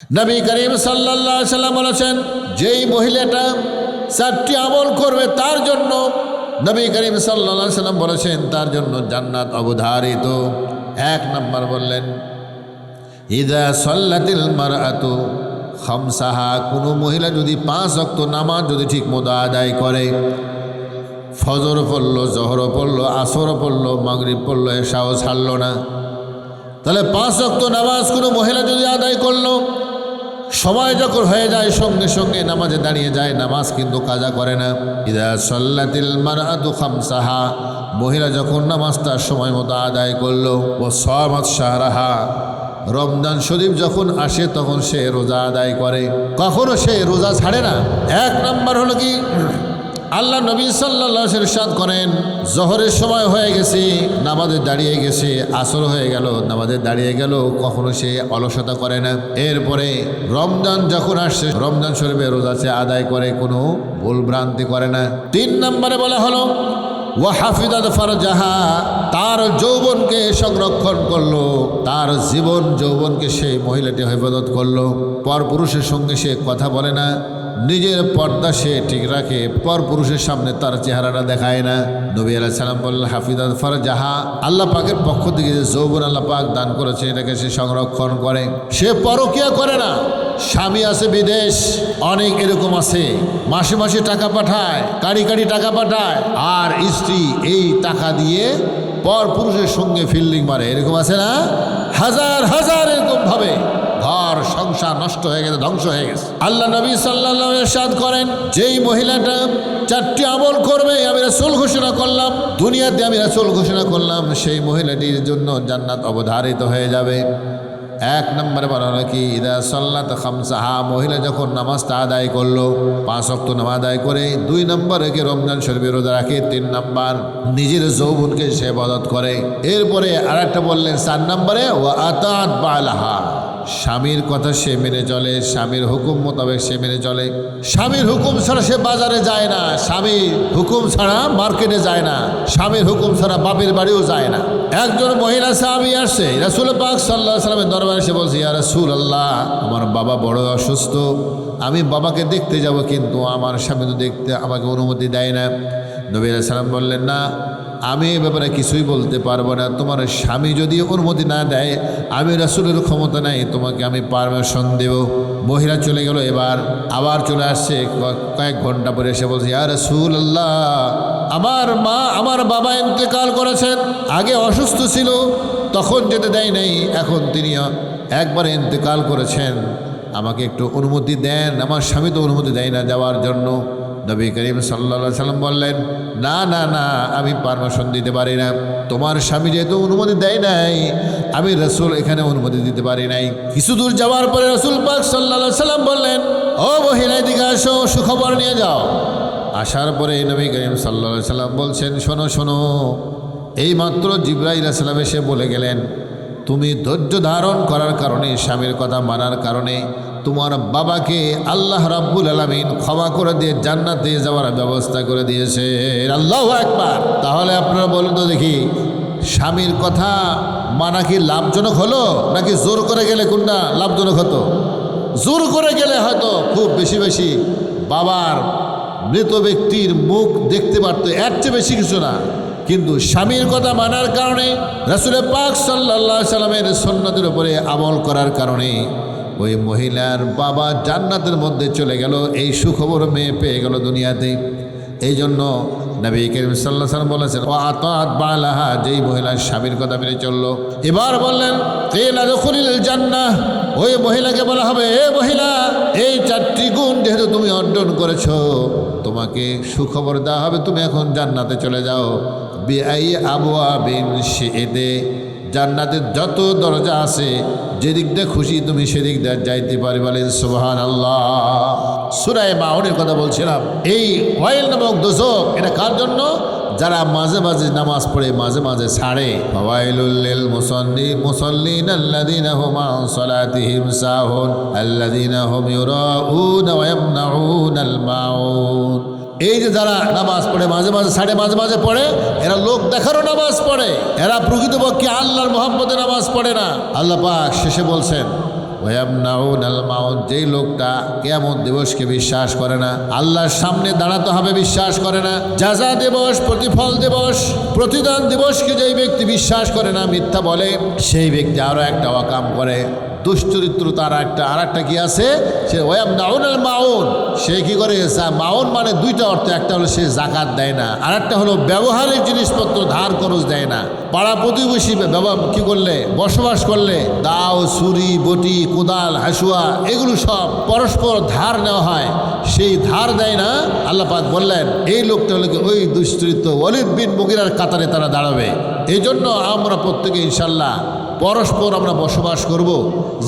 নবী করিম আলাইহি সাল্লাম বলেছেন, যেই মহিলাটা চারটি আমল করবে, তার জন্য নবী করিম আলাইহি সাল্লাম বলেছেন, তার জন্য জান্নাত অবধারিত। এক নম্বর বললেন, ইদা সল্লাতিল মারআতু খামসাহা, কোনো মহিলা যদি পাঁচ অক্ত নামাজ যদি ঠিক মতো আদায় করে, ফজর পড়ল, জহর পড়ল, আসর পড়ল, মাগরিব পড়ল, এসাও ছাড়লো না। তাহলে পাঁচ অক্ত নামাজ কোনো মহিলা যদি আদায় করল সময় যখন হয়ে যায়, সঙ্গে সঙ্গে নামাজে দাঁড়িয়ে যায়, নামাজ কিন্তু কাজা করে না। ইদা সল্লাতিল মারাতু খামসাহা, মহিলা যখন নামাজটা সময় মতো আদায় করল ও সমাজ সাহারাহা রমজান শরীফ যখন আসে, তখন সে রোজা আদায় করে। কখনো সে রোজা ছাড়ে না। এক নম্বর হলো কি? আল্লাহ নবী সাল্লাহ ইরশাদ করেন, জহরের সময় হয়ে গেছে, নামাজে দাঁড়িয়ে গেছে, আসর হয়ে গেল, নামাজে দাঁড়িয়ে গেল, কখনো সে অলসতা করে না। এরপরে রমজান যখন আসছে, রমজান শরীফে রোজাছে আদায় করে, কোনো ভুল ভ্রান্তি করে না। তিন নম্বরে বলা হলো ও হাফিদাদ ফারজাহা, তার যৌবনকে সংরক্ষণ করল, তার জীবন, যৌবনকে সেই মহিলাটি হেফাজত করল। পর পুরুষের সঙ্গে সে কথা বলে না নিজের পর্দা সে ঠিক রাখে, পর পুরুষের সামনে তার চেহারাটা দেখায় না। নবী আলাহ সালাম বললেন হাফিজাদ ফারজাহা। আল্লাহ পাকের পক্ষ থেকে যে যৌবন আল্লাহ পাক দান করেছে, এটাকে সে সংরক্ষণ করে। সে পরকিয়া করে না। স্বামী আছে বিদেশ, অনেক এরকম আছে। মাসে মাসে টাকা পাঠায় কারি কারি টাকা পাঠায়, আর স্ত্রী এই টাকা দিয়ে পর পুরুষের সঙ্গে ফিল্ডিং মারে। এরকম আছে না? হাজার হাজার এরকম ভাবে। ঘর, সংসার নষ্ট হয়ে গেছে, ধ্বংস হয়ে গেছে। আল্লাহ নবী সাল্লাহ সাদ করেন, যেই মহিলাটা চারটি আমল করবে, আমি রাসুল ঘোষণা করলাম, দুনিয়াতে আমি রাসুল ঘোষণা করলাম, সেই মহিলাটির জন্য জান্নাত অবধারিত হয়ে যাবে। এক নম্বরে বলা হলো কি, ইদা সল্লাত খামসাহা মহিলা যখন নামাজটা আদায় করল, পাঁচ অক্ত নামাজ আদায় করে, দুই নম্বরে কি, রমজান শরীফের রোজা রাখে, তিন নম্বর নিজের যৌবনকে সে বদত করে। এরপরে আর একটা বললেন, চার নম্বরে ও আতাত বালাহা স্বামীর কথা সে মেনে চলে, স্বামীর হুকুম মোতাবেক সে মেনে চলে। স্বামীর হুকুম ছাড়া সে বাজারে যায় না স্বামী হুকুম ছাড়া মার্কেটে যায় না, স্বামীর হুকুম ছাড়া বাপের বাড়িও যায় না। একজন মহিলা স্বামী আসছে, রাসুল পাক সাল্লাহ সাল্লামের দরবারে সে বলছে, ইয়া রাসুল আল্লাহ আমার বাবা বড় অসুস্থ। আমি বাবাকে দেখতে যাব, কিন্তু আমার স্বামী তো দেখতে আমাকে অনুমতি দেয় না। নবী সালাম বললেন, না, আমি এ ব্যাপারে কিছুই বলতে পারব না। তোমার স্বামী যদি অনুমতি না দেয়, আমি রাসুলের ক্ষমতা নাই, তোমাকে আমি পারমিশন দেব। মহিলা চলে গেল, এবার আবার চলে আসছে। কয়েক ঘণ্টা পরে এসে বলছে আর রাসুল আল্লাহ আমার মা আমার বাবা ইন্তেকাল করেছেন আগে অসুস্থ ছিল, তখন যেতে দেয় নাই, এখন তিনি একবার ইন্তেকাল করেছেন। আমাকে একটু অনুমতি দেন। আমার স্বামী তো অনুমতি দেয় না যাওয়ার জন্য। নবী করিম সাল্লা সাল্লাম বললেন, না না না, আমি পারমিশন দিতে পারি না। তোমার স্বামী যেহেতু অনুমতি দেয় নাই, আমি রসুল এখানে অনুমতি দিতে পারি নাই। কিছু দূর যাওয়ার পরে রসুল পাক সাল্লা সাল্লাম বললেন, ও মহিলা দিকে আসো, সুখবর নিয়ে যাও। আসার পরে নবী করিম সাল্লা সাল্লাম বলছেন, শোনো শোনো। এই মাত্র জিব্রাইল সাল্লাম এসে বলে গেলেন তুমি ধৈর্য ধারণ করার কারণে, স্বামীর কথা মানার কারণে তোমার বাবাকে আল্লাহ রাব্বুল আলমিন ক্ষমা করে দিয়ে জান্নাতে যাওয়ার ব্যবস্থা করে দিয়েছে আল্লাহ একবার তাহলে আপনারা বলুন তো দেখি, স্বামীর কথা মানা কি লাভজনক হলো, নাকি জোর করে গেলে কোনটা লাভজনক হতো? জোর করে গেলে হয়তো খুব বেশি বেশি বাবার মৃত ব্যক্তির মুখ দেখতে পারতো, এর চেয়ে বেশি কিছু না। কিন্তু স্বামীর কথা মানার কারণে রাসুলের পাক সাল্লাহ সাল্লামের সন্ন্যতের উপরে আমল করার কারণে ওই মহিলার বাবা জান্নাতের মধ্যে চলে গেল, এই সুখবর মেয়ে পেয়ে গেল দুনিয়াতে এই জন্য নবী করিম সাল্লাহ সাল্লাম বলেছেন ও আতাত বালাহা যেই মহিলার স্বামীর কথা মেনে চলল। এবার বললেন তেলা দখলিল জান্নাহ ওই মহিলাকে বলা হবে, এ মহিলা, এই চারটি গুণ যেহেতু তুমি অর্জন করেছ, তোমাকে সুখবর দেওয়া হবে, তুমি এখন জান্নাতে চলে যাও। বিআই আবুয়া বিন এতে জান্নাতের যত দরজা আছে, যেদিক দিয়ে খুশি তুমি সেদিক দিয়ে যাইতে পারি বলেন সুবহান আল্লাহ সুরায় মাউনের কথা বলছিলাম, এই ওয়াইল নামক দোষক এটা কার জন্য? যারা মাঝে মাঝে নামাজ পড়ে, মাঝে মাঝে ছাড়ে। মুসল্লি, মুসল্লিন সাহুন মাউন এই যে যারা নামাজ পড়ে, মাঝে মাঝে, সাড়ে মাঝে মাঝে পড়ে, এরা লোক দেখারও নামাজ পড়ে। এরা প্রকৃতপক্ষে আল্লাহর মোহাম্মদে নামাজ পড়ে না। আল্লাহ পাক শেষে বলছেন যেই লোকটা কেমন দিবসকে বিশ্বাস করে না, আল্লাহর সামনে দাঁড়াতে হবে বিশ্বাস করে না। যাজা দিবস, প্রতিফল দিবস, প্রতিদান দিবসকে যেই ব্যক্তি বিশ্বাস করে না, মিথ্যা বলে, সেই ব্যক্তি আরও একটা অকাম করে। দুশ্চরিত্র তার একটা আর একটা কি আছে? সে ওয়াম নাউন মাউন সে কি করে? মাউন মানে দুইটা অর্থ, একটা হলো সে জাকাত দেয় না, আর একটা হলো ব্যবহারের জিনিসপত্র ধার খরচ দেয় না। পাড়া প্রতিবেশী কি করলে? বসবাস করলে, দাও, ছুরি, বটি, কোদাল, হাসুয়া, এগুলো সব পরস্পর ধার নেওয়া হয়। সেই ধার দেয় না, আল্লাহ পাক বললেন, এই লোকটা হলো ওই দুশ্চরিত্র অলিদ বিন মুগিরার কাতারে তারা দাঁড়াবে। এই জন্য আমরা প্রত্যেকে ইনশাল্লাহ পরস্পর আমরা বসবাস করব।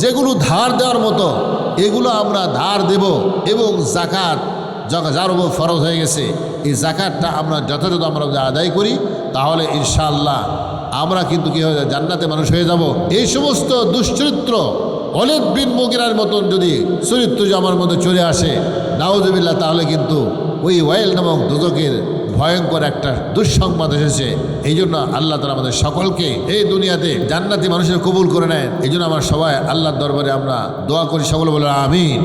যেগুলো ধার দেওয়ার মতো এগুলো আমরা ধার দেব এবং জাকাত যার উপর ফরজ হয়ে গেছে, এই জাকাতটা আমরা যথাযথ আমরা আদায় করি, তাহলে ইনশাআল্লাহ আমরা কিন্তু কী হয়ে জান্নাতে মানুষ হয়ে যাব। এই সমস্ত দুশ্চরিত্র অলেদ বিন মুগিরার মতন যদি চরিত্র জামার মধ্যে চলে আসে নাউজবিল্লা তাহলে কিন্তু ওই ওয়াইল নামক দুদকের ভয়ঙ্কর একটা দুঃসংবাদ এসেছে। এই জন্য আল্লাহ তালা আমাদের সকলকে এই দুনিয়াতে জান্নাতি মানুষের কবুল করে নেয় এই জন্য আমার সবাই আল্লাহর দরবারে আমরা দোয়া করি সকল বলে আমিন।